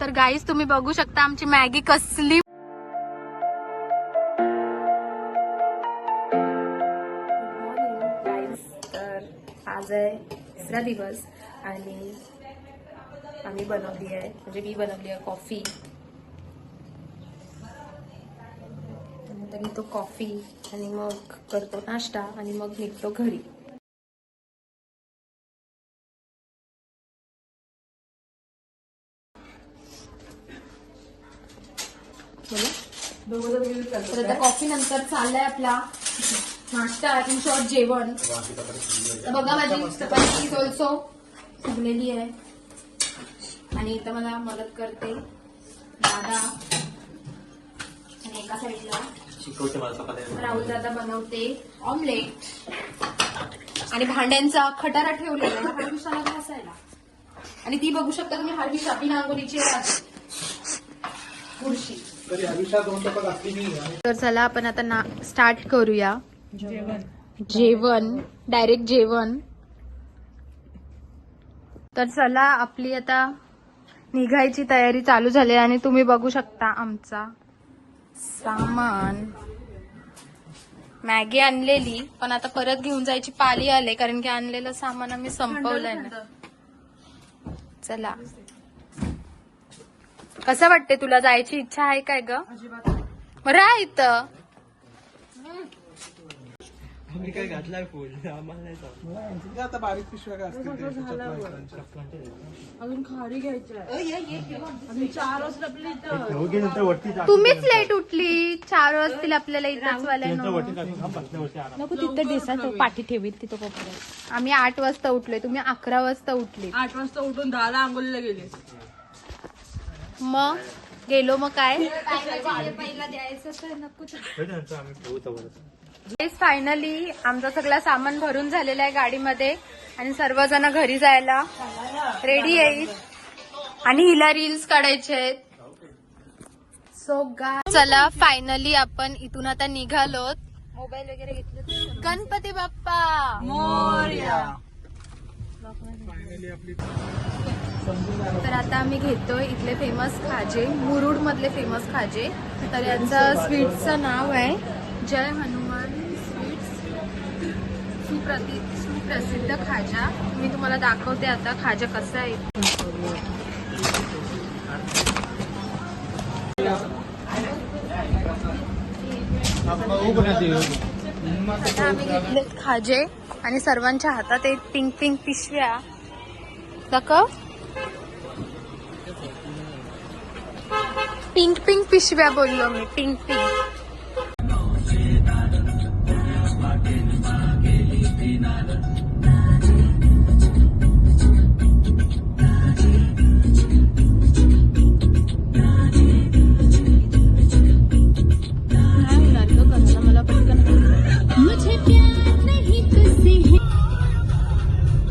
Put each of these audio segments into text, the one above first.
तर गाईस तुम्ही बघू शकता आमची मॅगी कसली तर आज आहे तिसरा दिवस आणि आम्ही बनवली आहे. म्हणजे मी बनवली आहे कॉफी नंतर तो कॉफी आणि मग करतो नाश्ता आणि मग निघतो घरी. तर आता कॉफी नंतर चाललाय आपला. नाश्ता इन शॉर्ट जेवण. तर बघा माझी चपाती ऑल्सो फुगलेली आहे. आणि इथं मला मदत करते दादा. आणि एका साईडला राहुल दादा बनवते ऑमलेट आणि भांड्यांचा खटारा ठेवलेला आहे. हरविशाला घासायला. आणि ती बघू शकता तुम्ही हरविशा बिना अंगोलीची खुर्शी तर चला आपण आता ना स्टार्ट करूया. जेवण. डायरेक्ट जेवण. तर चला आपली आता निघायची तयारी चालू झाली आणि तुम्ही बघू शकता आमचा सामान. मॅगी आणलेली पण आता परत घेऊन जायची पाली आले कारण की आणलेलं सामान आम्ही संपवलंय ना. चला. कसं वाटते तुला? जायची इच्छा आहे काय ग? बरं आहे इथं. मी काय घातलाय फुल? आम्हाला नाही चालत. आता बारीक पिशव्या काय असतील ते? त्याच्यात अजून खारी घ्यायच्या अजून चार वाजता आपली इथं. दोघी नंतर वरती जा. तुम्हीच लेट उठली. चार वाजतील आपल्याला इथंच नंतर वरती आराम. नको तिथं देसात पाठी ठेवीत तिथं कोपऱ्यात. आम्ही आठ वाजता उठलोय. तुम्ही अकरा वाजता उठली. आठ वाजता उठून दहाला आंघोळीला गेले. मग? गेलो मग काय. फायनली आमचं सगळं सामान भरून झालेलं आहे गाडीमध्ये आणि सर्वजण घरी जायला. रेडी आहेत आणि हिला रील्स काढायचे आहेत. सो गा चला फायनली आपण इथून आता निघालोत मोबाईल वगैरे घेतले गणपती बाप्पा! तर आता आम्ही घेतोय इथले फेमस खाजे मुरुड मधले फेमस खाजे. तर यांचं स्वीटचं नाव आहे जय हनुमान स्वीट्स सुप्रति सुप्रसिद्ध खाजा. मी तुम्हाला दाखवते आता खाजा कसं आहे. आता आम्ही घेतले खाजे आणि सर्वांच्या हातात एक पिंक पिंक पिशव्या. दाखव. पिंक पिंक पिशव्या बोललो मी पिंक पिंक.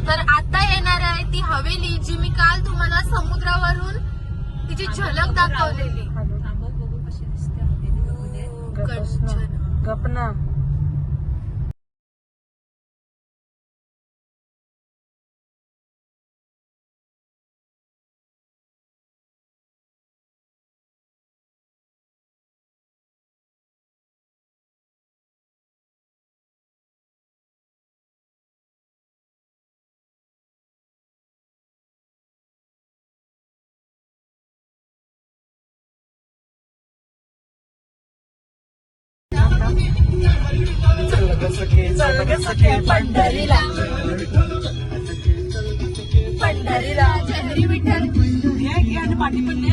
तर आता येणार आहे ती हवेली जी मी काल तुम्हाला समुद्रावरून तिची झलक दाखवलेली. कंचन. गपना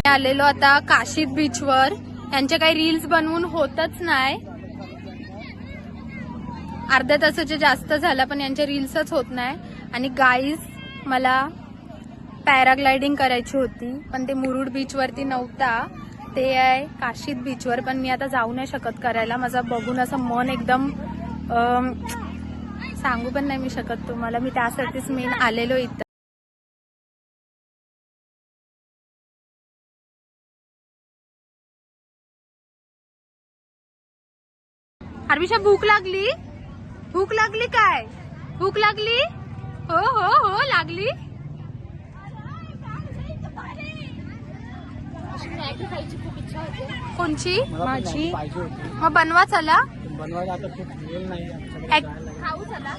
आलेलो आता काशीद बीचवर यांच्या काही रील्स बनवून होतच नाही. अर्ध्या तासाच्या जास्त झाला पण यांच्या रील्सच होत नाही. आणि गाईज मला पॅराग्लायडिंग करायची होती पण ते मुरुड बीचवरती नव्हता. ते आहे. काशीद बीचवर पण मी आता जाऊ नाही शकत करायला. माझं बघून असं मन एकदम सांगू पण नाही मी शकत तुम्हाला. मी त्यासाठीच मेन आलेलो इथं. अरविषा भूक लागली? भूक लागली काय? भूक लागली? हो हो हो लागली. मॅगी खायची खूप इच्छा होते कोणची माझी मग बनवा चला. पण बनवायला आता खूप वेळ नाही आमच्याकडे ऍक- जायला. लागेल. खाऊ चला.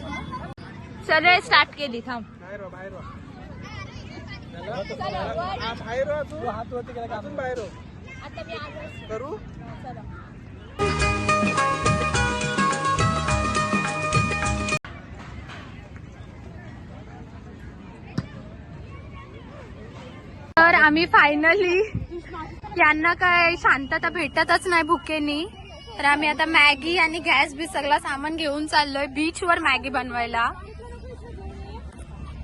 चल स्टार्ट केली थांब. बाहेर बाहेर. हा, बाहेर व्हा तू. हात वरती केला का? आपण बाहेर हो. आता मी आज करू? तर आम्ही फायनली यांना काय शांतता भेटतच नाही भुकेनी तर आम्ही आता मॅगी आणि गॅस बी सगळं सामान घेऊन चाललोय बीच वर मॅगी बनवायला.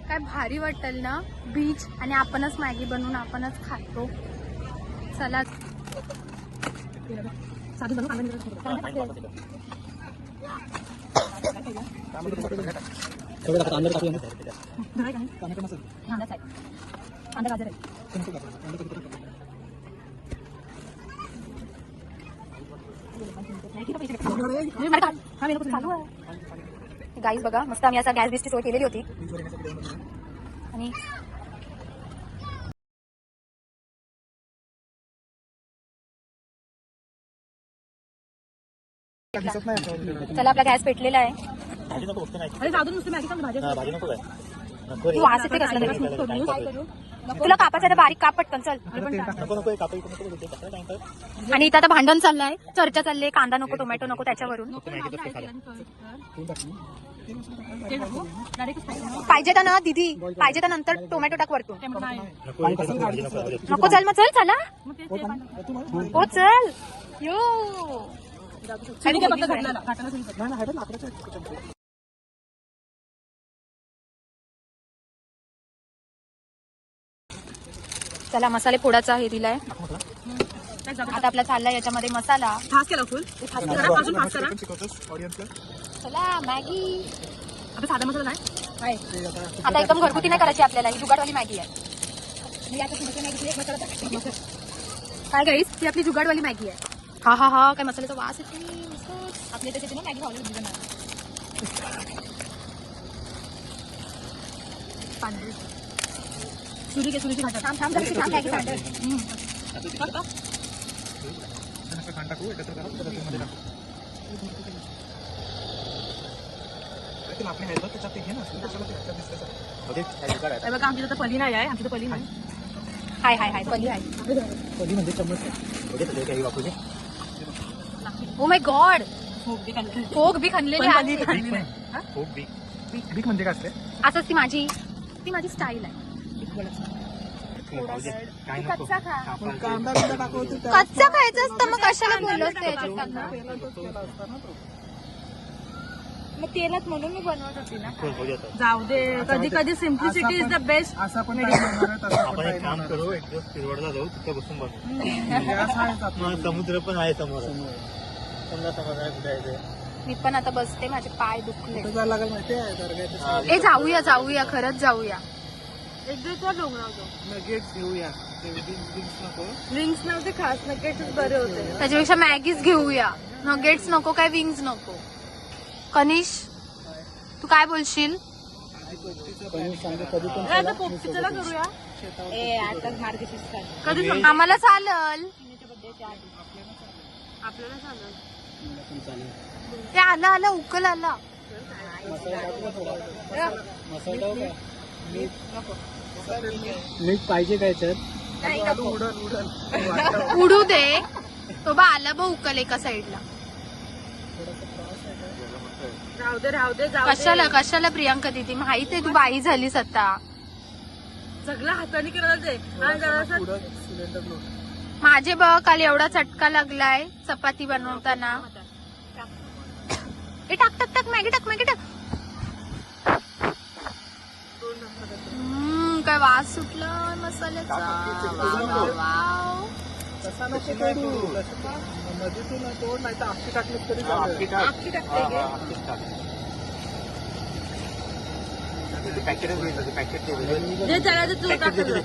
काय भारी वाटेल ना? बीच आणि आपणच मॅगी बनवून आपणच खातो. चला. गाईज बघा मस्त आम्ही असा गॅस बिसची सोय केलेली होती. आणि. चला आपला गॅस पेटलेला आहे. तू वास येते कसला. तुला कापायचं तर बारीक काप पटकन चल. आणि इथं आता भांडण चाललंय चर्चा चालली कांदा नको टोमॅटो नको त्याच्यावरून. पाहिजे तर ना दीदी. पाहिजे तर नंतर टोमॅटो टाक वरतून. नको चल मग चल चला. हो चल. यो. चला मसाले फोडाचा हे दिलाय. आता आपला चाललाय याच्यामध्ये मसाला. पण शिकवतोस? Audience ला? चला मॅगी. आता आता एकदम घरगुती नाही करायची आपल्याला ही जुगाडवाली मॅगी आहे. काय गाईस ती आपली जुगाडवाली मॅगी आहे. हा हा हा काय मसाल्याचा वास येते. आपल्या त्याच्यात ना मॅगी खावली होती. पांढरी. सुरी घे थांब थांब जराशी थांब मॅगी सांडल. असं खांड टाकू, एकत्र करा, परत त्यामध्ये टाकू. ते आपले आहेत बघ, त्याच्यात ते घे ना, कशाला ते ह्याच्यात दिसतं सर. हाय हाय हाय पली म्हणजे चम्मच आहे. ओ माय गॉड फोक बी खणलेली आहे बीक म्हणजे काय असते असंच ती माझी ती माझी स्टाईल आहे कच्चा खा. कांदा बिंदा टाकू तू त्या- कच्चा खायचं असतं मग कशाला केला असता. मग तेलात म्हणून मी बनवत होती ना. जाऊ दे कधी कधी सिम्प्लिसिटी इज द बेस्ट असा पण तसा आपण एक काम करू एक दिवस फिरवडला जाऊ तिथे बसून बनवू. आहे. गॅस आहेच आपला. मग समुद्र पण आहे समोर. समजा समोर आहे कुठे आहे ते. मी पण आता बसते माझे पाय दुखले. कुठं जायला लागेल माहिती आहे? दर्ग्याच्या समोर. ए जाऊया जाऊया. खरंच जाऊया. एक दिवस डोंगराव नगेट्स घेऊया. ते wings- wings नको. विंग्स नव्हते खास नक्कीच बरे होते. त्याच्यापेक्षा मॅगीच घेऊया. नगेट्स नको काय विंग्स नको? कनिश तू काय बोलशील? सांगतो कधी पण ए, आता पोपटीचं करूया. ए आता मार्गशीर्ष काय कधी सांग? आम्हाला चालल. आपल्याला सांगा ते आलं आलं उकल आला. मीठ पाहिजे काय उडल उडू दे. तो बा आला बा उकल एका साईडला राहू दे राहू दे जाऊ दे. कशाला कशाला प्रियांका दिदी? माहीत आहे तू बाई झालीस आता. सगळं हाताने केलं आणि जरासं माझे बघ काल एवढा चटका लागलाय चपाती बनवताना. ए टाक टाक टाक मॅगी टाक मॅगी टाक. काय वास सुटला? मसाल्याचा. Wow, wow. तसा नको. करू. नदीतून तोड नाही तर आपली टाकलीस तरी चालेल. अख्खी टाकते गे. पॅकेट पॅकेट जे चालायचं तू टाक सगळं.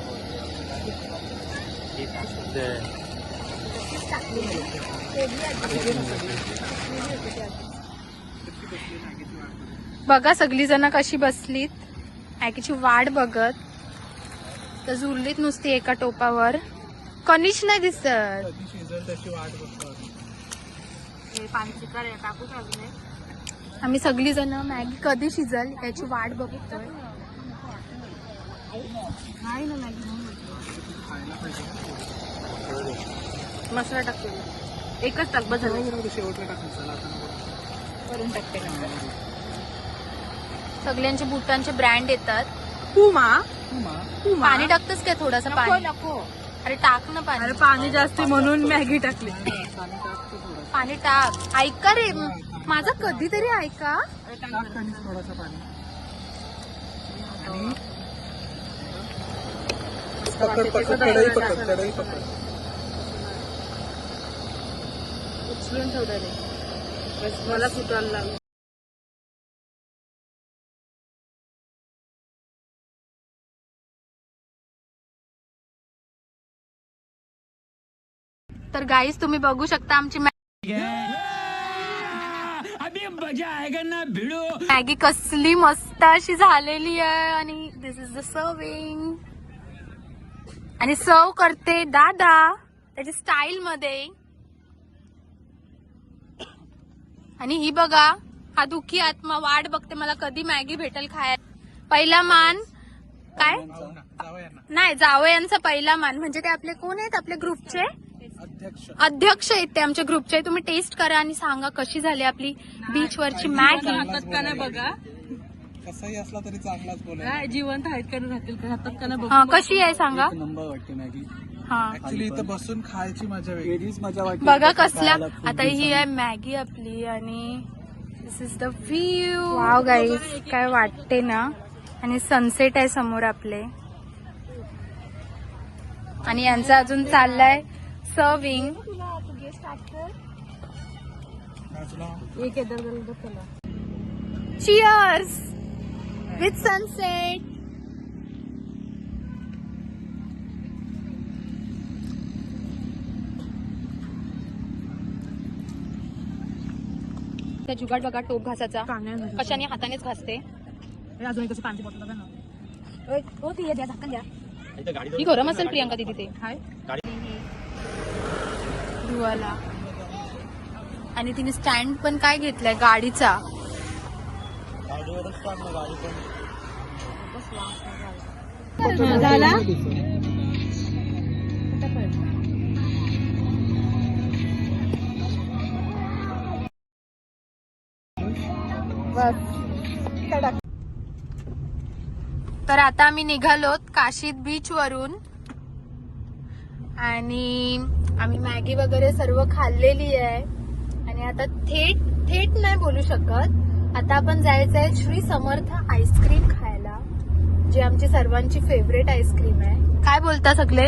बघा सगळी जण कशी बसलीत. मॅगीची वाट बघत. तर झुरलीत नुसती एका टोपावर. कनिश नाही दिसत. आम्ही. सगळी जण मॅगी कधी शिजल याची वाट बघतोय. ना मॅगी मसाला टाकतो एकच टाक झालं. शेवटला टाकून करून टाकते. सगळ्यांचे बुटांचे ब्रँड येतात. पुमा पुमा. पाणी टाकतस काय थोडस पाणी? नको. अरे टाक ना पाणी. अरे पाणी जास्त म्हणून मॅगी टाकली. पाणी टाकतो थोडं. पाणी टाक. ऐका रे माझं कधीतरी ऐका. टाक आणि थोडंसं पाणी. आणि? पकड पकड कढई पकड कढई पकड. उचलून ठेवलं रे. बस मला सुटायला लागलं. तर गाईस तुम्ही बघू शकता आमची मॅगी. कसली मस्त अशी झालेली आहे. आणि दिस इज द सर्विंग आणि सर्व करते दादा त्याच्या स्टाईल मध्ये. आणि ही बघा हा दुखी आत्मा वाट बघते मला कधी मॅगी भेटेल खायला. पहिला मान काय? नाही जावयांचा पहिला मान. म्हणजे ते आपले कोण आहेत? आपल्या ग्रुपचे अध्यक्ष. आहेत ते आमच्या ग्रुपचे. तुम्ही टेस्ट करा आणि सांगा कशी झाली आपली बीच वरची मॅगी हातात का नाही बघा? कसाही असला तरी चांगलाच काय जिवंत आहेत का राहतील का? हातात हा कशी आहे सांगा? नंबर वाटते मॅगी. हा. ऍक्च्युली इथं बसून खायची मजा वेगळी. वेगळीच मजा वाटते. बघा कसल्या आता ही आहे मॅगी आपली आणि this is the view wow guys काय वाटते ना? आणि सनसेट आहे समोर आपले. आणि यांचं अजून चाललंय सर्विंग चिअर्स विथ सनसेट त्या जुगाड बघा टोप घासाचा कशाने? हातानेच घासते. अजून कसं पाणी बॉटल हो ती द्या झाकण द्या. ही गरम असेल प्रियांका दिदी ते. धुवाला आणि तिने स्टँड पण काय घेतलाय? गाडीचा. झाला? तर आता आम्ही निघालोत काशीद बीच वरून. आणि आम्ही मॅगी वगैरे सर्व खाल्लेली आहे आणि आता थेट थेट नाही बोलू शकत आता आपण जायचं आहे श्री समर्थ आईस्क्रीम खायला जी आमची सर्वांची फेवरेट आईस्क्रीम आहे काय बोलता सगळे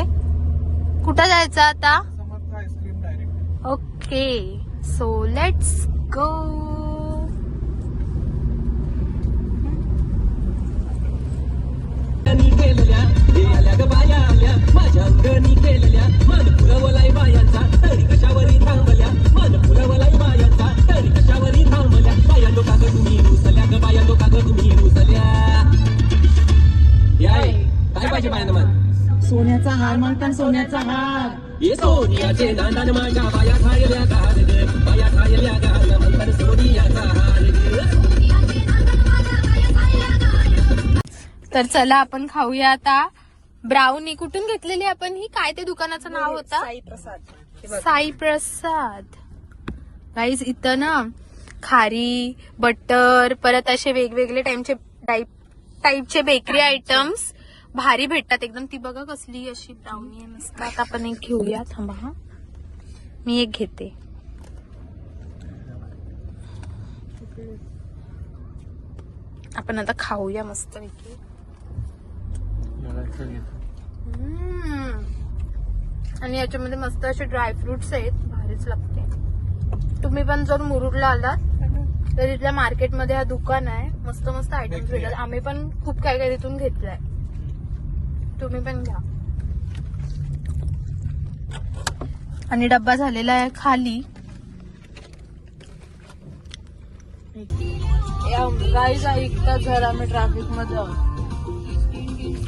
कुठं जायचं आता Samarth ice cream direct okay so let's go मन सोन्याचा हार म्हणतात सोन्याचा हार. ये सोनियाचे नांदान माझ्या बाया खायल्या गार ग. बाया खायल्या गार म्हणतात सोनियाचा हार ग. तर चला आपण खाऊया आता. ब्राउनी कुठून घेतलेली आपण ही? काय ते दुकानाचं नाव होता? साई प्रसाद साई प्रसाद गाईज इथं ना खारी बटर परत असे वेगवेगळे टाइमचे टाईप टाईपचे बेकरी आयटम्स भारी भेटतात. एकदम ती बघा कसली अशी ब्राउनी आहे मस्त. आता आपण एक घेऊया. थांबा हा. मी एक घेते. आपण आता खाऊया मस्त पैकी. आणि याच्यामध्ये मस्त असे ड्रायफ्रुट्स आहेत. भारीच लागते. तुम्ही पण जर मुरुडला आलात तर इथल्या मार्केटमध्ये हा दुकान आहे. मस्त मस्त आयटम्स भेटतात. आम्ही पण खूप काय काय तिथून घेतलंय. तुम्ही पण घ्या. आणि डब्बा झालेला आहे खाली. गाईज ऐकता जर आम्ही ट्रॅफिकमध्ये.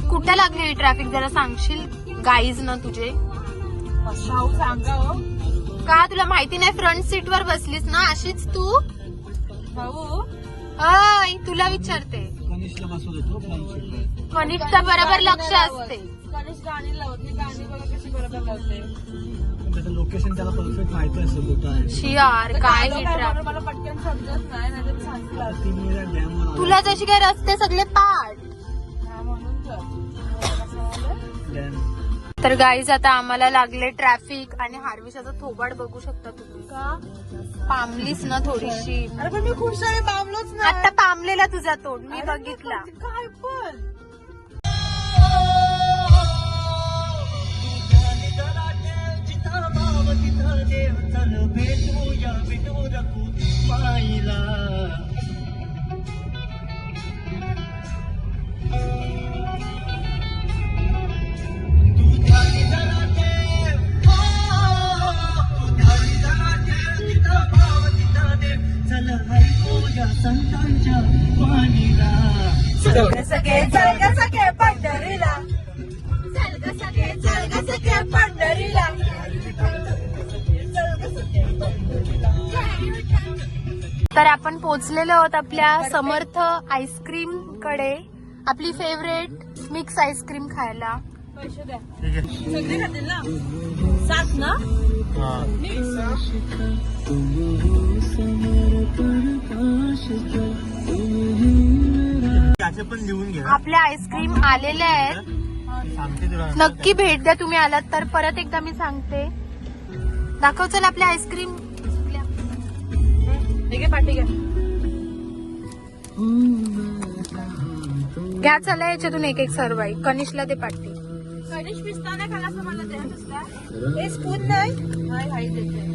कुठे लागली ट्रॅफिक जरा सांगशील गाईज ना तुझे? भाऊ सांगा हो का तुला माहिती नाही फ्रंट सीट वर बसलीस ना अशीच तू? भाऊ. अय तुला विचारते. कनिष्ठा बरोबर लक्ष असते. गणेश गाणी लावते गाणी बघा कशी बरोबर लावते. पण त्याचं लोकेशन त्याला परफेक्ट माहिती असतं कुठं आहे. काय ही काय ट्रॅफिक मला पटकन समजत नाही नाही तर सांगितलं तीन वेळा डॅम तुला जशी काय रस्ते सगळे पाठ. हा म्हणून तर. कसं झालं? डॅम तर गाईज आता आम्हाला लागले ट्रॅफिक आणि हार्विशाचा थोबाड बघू शकता तुम्ही का? पामलीस ना थोडीशी. अरे पण मी खूप सारे मामलोच नाही आता पामलेला तुझा तोंड मी बघितला. काय पण? चल ग पंढरीला. चल ग सगळे चल ग सगळे पंढरीला. तर आपण पोचलेलो आहोत आपल्या समर्थ आईस्क्रीमकडे. आपली फेवरेट मिक्स आईस्क्रीम खायला. पैसे द्या. सगळे खातील ना? सात त्याचे पण लिहून घ्या आपल्या आईस्क्रीम आलेल्या आहेत. सांगते तुला. नक्की भेट द्या तुम्ही आलात तर परत एकदा मी सांगते. दाखव चल आपल्या आईस्क्रीम. ठीक आहे पाठी घ्या घ्या चला याच्यातून एक एक सर्व आहे कनिष्ला दे पाटी गणेश पिस्ता नाही खाला असं मला द्या पिस्ता. हे स्पून नाही. देते.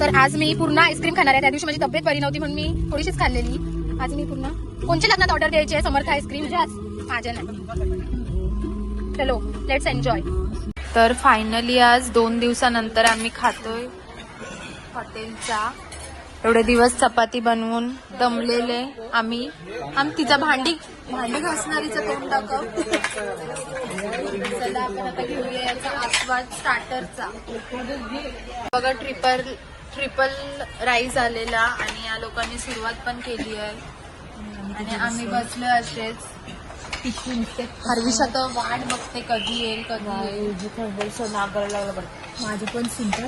तर आज मी पूर्ण आईस्क्रीम खाणार आहे. त्या दिवशी माझी तब्येत बरी नव्हती म्हणून मी थोडीशीच खाल्लेली. आज मी पूर्ण कोणच्या लग्नात ऑर्डर द्यायची आहे? Samarth ice cream? म्हणजे आज माझ्या नाही. चलो लेट्स एन्जॉय तर फायनली आज दोन दिवसानंतर आम्ही खातोय हॉटेलचा एवढे दिवस चपाती बनवून दमलेले आम्ही. आम तिचा भांडी भांडी घासणारीचं तोंड दाखव. चला आपण आता घेऊया याचा आस्वाद स्टार्टरचा बघा ट्रिपल ट्रिपल राईस आलेला आणि या लोकांनी सुरुवात पण केली आहे. आणि आम्ही बसलो असेच. हरविशा तर वाट बघते कधी येईल कधी येईल. माझी पण सुंदर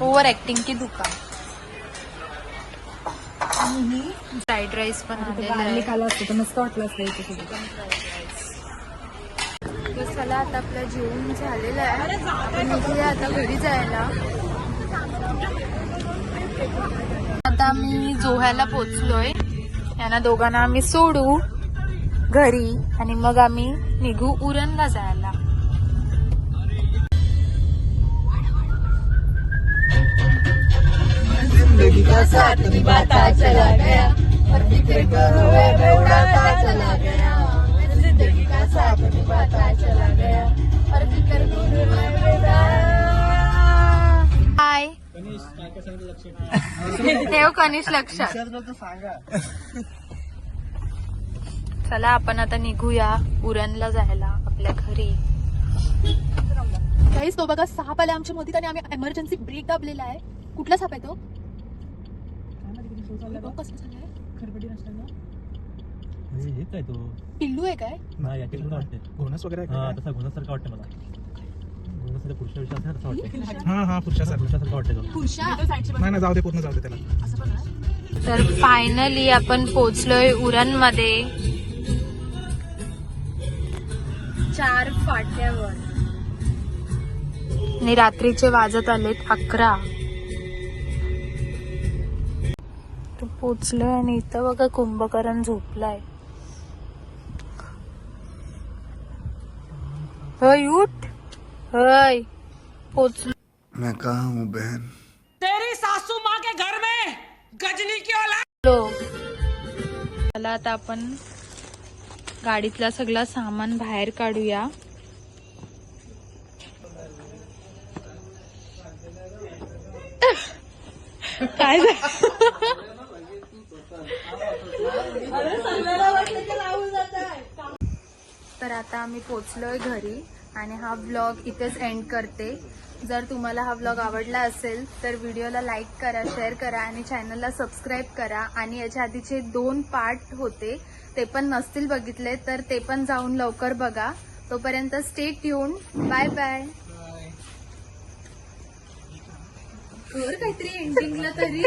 ओव्हर ऍक्टिंग की दुका फ्राईड राईस पण आलेला आला असतो तर मस्त वाटलं असतं इथे तर चला आता आपलं जेवण झालेलं आहे. आपण निघूया आता घरी जायला. आता आम्ही जोह्याला पोचलोय. यांना दोघांना आम्ही सोडू घरी आणि मग आम्ही निघू उरणला जायला. साथ निभाता चला गया और को हुए में उड़ाता चला गया. जिंदगी का साथ निभाता चला गया और फिक्र को हुए में उड़ाता हाय. ठेव कनिष लक्षात. चला आपण आता निघूया उरणला जायला आपल्या घरी. काहीच तो बघा साप आला आमच्या मध्ये आणि आम्ही एमर्जन्सी ब्रेक दाबलेला आहे. कुठला साप आहे तो? तो कसला झालाय हेच आहे तो. पिल्लू आहे काय? नाही याचे गुन्हा वाटते घोणस वगैरे आहे हा का? तसा गुन्हासारखा वाटतं मला. गुन्हासारखा पुरुषा विषय असं तसं वाटतं हा हा पुरुषासारखं पुरुषासारखा वाटतं तो. पुरुषा? नाही ना जाऊ दे पूर्ण जाऊ दे त्याला. तर फायनली आपण पोचलोय उरणमध्ये चार फाट्यावर. आणि रात्रीचे वाजत आलेत अकरा. पोचलोय आणि इथं बघा कुंभकर्ण झोपलाय. हय उठ. हय पोचलो मैं कहा हूँ बहन? चला आता आपण गाडीतला सगळा सामान बाहेर काढूया. काय झालं? तर आता आम्ही पोचलोय घरी आणि हा ब्लॉग इथेच एंड करते. जर तुम्हाला हा ब्लॉग आवडला असेल तर व्हिडिओला लाईक करा शेअर करा आणि चॅनलला सबस्क्राईब करा. आणि याच्या आधीचे दोन पार्ट होते ते पण नसतील बघितले तर ते पण जाऊन लवकर बघा. तोपर्यंत स्टे ट्यून बाय बाय काहीतरी एंडिंगला तरी.